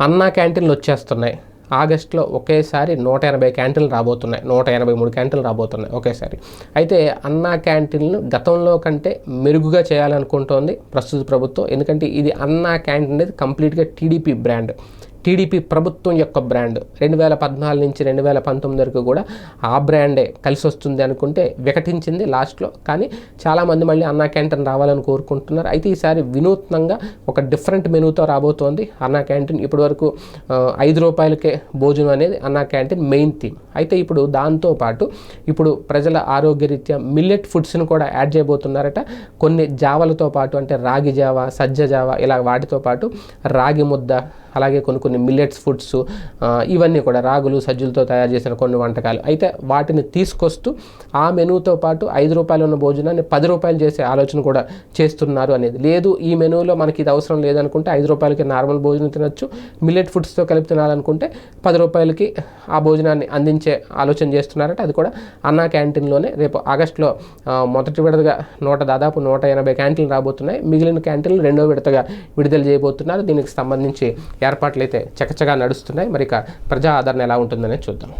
అన్నా క్యాంటీన్లు వచ్చేస్తున్నాయి. ఆగస్ట్లో ఒకేసారి నూట ఎనభై క్యాంటీన్లు రాబోతున్నాయి. నూట ఎనభై మూడు క్యాంటీన్లు రాబోతున్నాయి ఒకేసారి. అయితే అన్నా క్యాంటీన్లు గతంలో కంటే మెరుగుగా చేయాలనుకుంటోంది ప్రస్తుత ప్రభుత్వం. ఎందుకంటే ఇది అన్నా క్యాంటీన్ అనేది కంప్లీట్గా టీడీపీ బ్రాండ్. టీడీపీ ప్రభుత్వం యొక్క బ్రాండ్. రెండు వేల పద్నాలుగు నుంచి రెండు వేల పంతొమ్మిది వరకు కూడా ఆ బ్రాండే కలిసి వస్తుంది అనుకుంటే వికటించింది లాస్ట్లో. కానీ చాలామంది మళ్ళీ అన్నా క్యాంటీన్ రావాలని కోరుకుంటున్నారు. అయితే ఈసారి వినూత్నంగా ఒక డిఫరెంట్ మెనూతో రాబోతోంది అన్నా క్యాంటీన్. ఇప్పటివరకు ఐదు రూపాయలకే భోజనం అనేది అన్నా క్యాంటీన్ మెయిన్ థీమ్. అయితే ఇప్పుడు దాంతోపాటు ఇప్పుడు ప్రజల ఆరోగ్యరీత్యా మిల్లెట్ ఫుడ్స్ని కూడా యాడ్ చేయబోతున్నారట. కొన్ని జావలతో పాటు అంటే రాగి జావ సజ్జ జావ ఇలా వాటితో పాటు రాగి ముద్ద అలాగే కొన్ని కొన్ని మిల్లెట్స్ ఫుడ్స్ ఇవన్నీ కూడా రాగులు సజ్జలతో తయారు చేసిన కొన్ని వంటకాలు. అయితే వాటిని తీసుకొస్తూ ఆ మెనూతో పాటు ఐదు రూపాయలు ఉన్న భోజనాన్ని పది రూపాయలు చేసే ఆలోచన కూడా చేస్తున్నారు అనేది. లేదు ఈ మెనూలో మనకి ఇది అవసరం లేదనుకుంటే ఐదు రూపాయలకి నార్మల్ భోజనం తినొచ్చు మిల్లెట్ ఫుడ్స్తో కలిపి తినాలనుకుంటే పది రూపాయలకి ఆ భోజనాన్ని అందించే ఆలోచన చేస్తున్నారట. అది కూడా అన్నా క్యాంటీన్లోనే రేపు ఆగస్టులో మొదటి విడతగా నూట దాదాపు నూట ఎనభై క్యాంటీన్లు రాబోతున్నాయి. మిగిలిన క్యాంటీన్లు రెండో విడతగా విడుదల చేయబోతున్నారు. దీనికి సంబంధించి ఏర్పాట్లు అయితే చకచగా నడుస్తున్నాయి. మరి ఇక ప్రజా ఆదరణ ఎలా ఉంటుందనేది చూద్దాం.